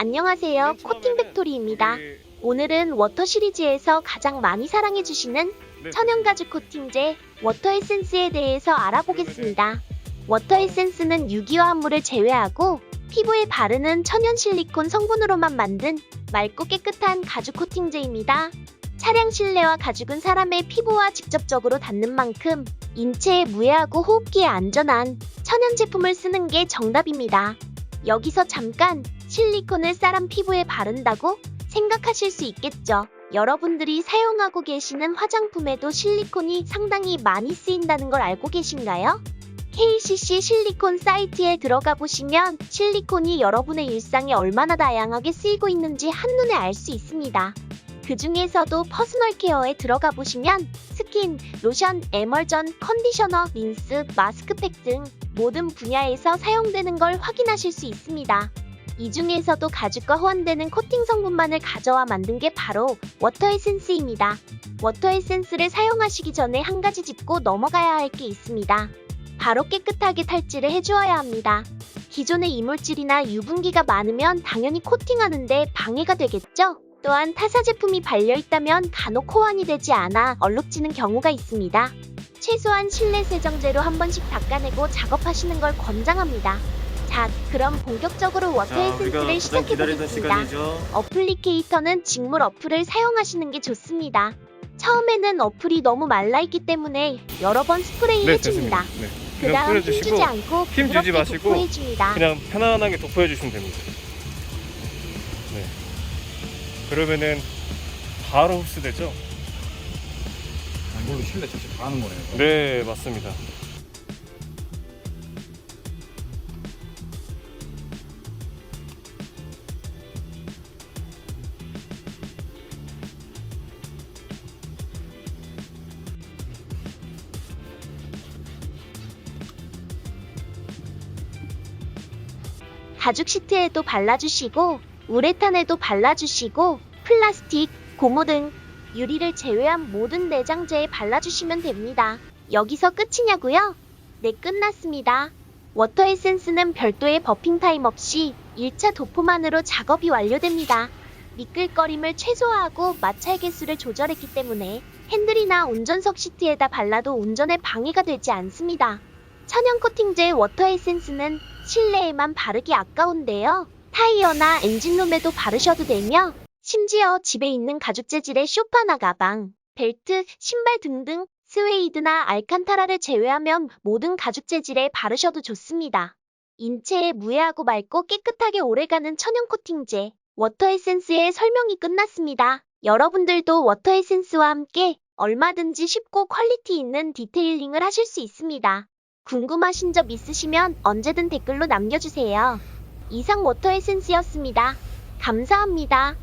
안녕하세요. 코팅 팩토리입니다. 오늘은 워터 시리즈에서 가장 많이 사랑해주시는 천연 가죽 코팅제 워터 에센스에 대해서 알아보겠습니다. 워터 에센스는 유기화합물을 제외하고 피부에 바르는 천연 실리콘 성분으로만 만든 맑고 깨끗한 가죽 코팅제입니다. 차량 실내와 가죽은 사람의 피부와 직접적으로 닿는 만큼 인체에 무해하고 호흡기에 안전한 천연 제품을 쓰는 게 정답입니다. 여기서 잠깐 실리콘을 사람 피부에 바른다고 생각하실 수 있겠죠. 여러분들이 사용하고 계시는 화장품에도 실리콘이 상당히 많이 쓰인다는 걸 알고 계신가요? KCC 실리콘 사이트에 들어가 보시면 실리콘이 여러분의 일상에 얼마나 다양하게 쓰이고 있는지 한눈에 알 수 있습니다. 그 중에서도 퍼스널 케어에 들어가 보시면 스킨, 로션, 에멀전, 컨디셔너, 린스, 마스크팩 등 모든 분야에서 사용되는 걸 확인하실 수 있습니다. 이 중에서도 가죽과 호환되는 코팅 성분만을 가져와 만든 게 바로 워터 에센스입니다. 워터 에센스를 사용하시기 전에 한 가지 짚고 넘어가야 할 게 있습니다. 바로 깨끗하게 탈지를 해주어야 합니다. 기존의 이물질이나 유분기가 많으면 당연히 코팅하는데 방해가 되겠죠? 또한 타사 제품이 발려있다면 간혹 호환이 되지 않아 얼룩지는 경우가 있습니다. 최소한 실내 세정제로 한 번씩 닦아내고 작업하시는 걸 권장합니다. 자, 그럼 본격적으로 워터 에센스를 가장 시작해 기다리던 보겠습니다. 시간이죠. 어플리케이터는 직물 어플을 사용하시는 게 좋습니다. 처음에는 어플이 너무 말라있기 때문에 여러 번 스프레이 네, 해줍니다. 됐습니다. 네. 그 그냥 다음 뿌려주시고 힘주지 않고 힘 주지 부드럽게 마시고 도포해줍니다. 그냥 편안하게 도포해 주시면 됩니다. 네. 그러면은 바로 흡수되죠? 이걸로 실내 직접 다 하는 거네요. 네, 맞습니다. 가죽 시트에도 발라주시고 우레탄에도 발라주시고 플라스틱, 고무 등 유리를 제외한 모든 내장재에 발라주시면 됩니다. 여기서 끝이냐고요? 네, 끝났습니다. 워터 에센스는 별도의 버핑 타임 없이 1차 도포만으로 작업이 완료됩니다. 미끌거림을 최소화하고 마찰 개수를 조절했기 때문에 핸들이나 운전석 시트에다 발라도 운전에 방해가 되지 않습니다. 천연 코팅제 워터 에센스는 실내에만 바르기 아까운데요. 타이어나 엔진룸에도 바르셔도 되며 심지어 집에 있는 가죽 재질의 쇼파나 가방, 벨트, 신발 등등 스웨이드나 알칸타라를 제외하면 모든 가죽 재질에 바르셔도 좋습니다. 인체에 무해하고 맑고 깨끗하게 오래가는 천연 코팅제 워터 에센스의 설명이 끝났습니다. 여러분들도 워터 에센스와 함께 얼마든지 쉽고 퀄리티 있는 디테일링을 하실 수 있습니다. 궁금하신 점 있으시면 언제든 댓글로 남겨주세요. 이상 워터 에센스였습니다. 감사합니다.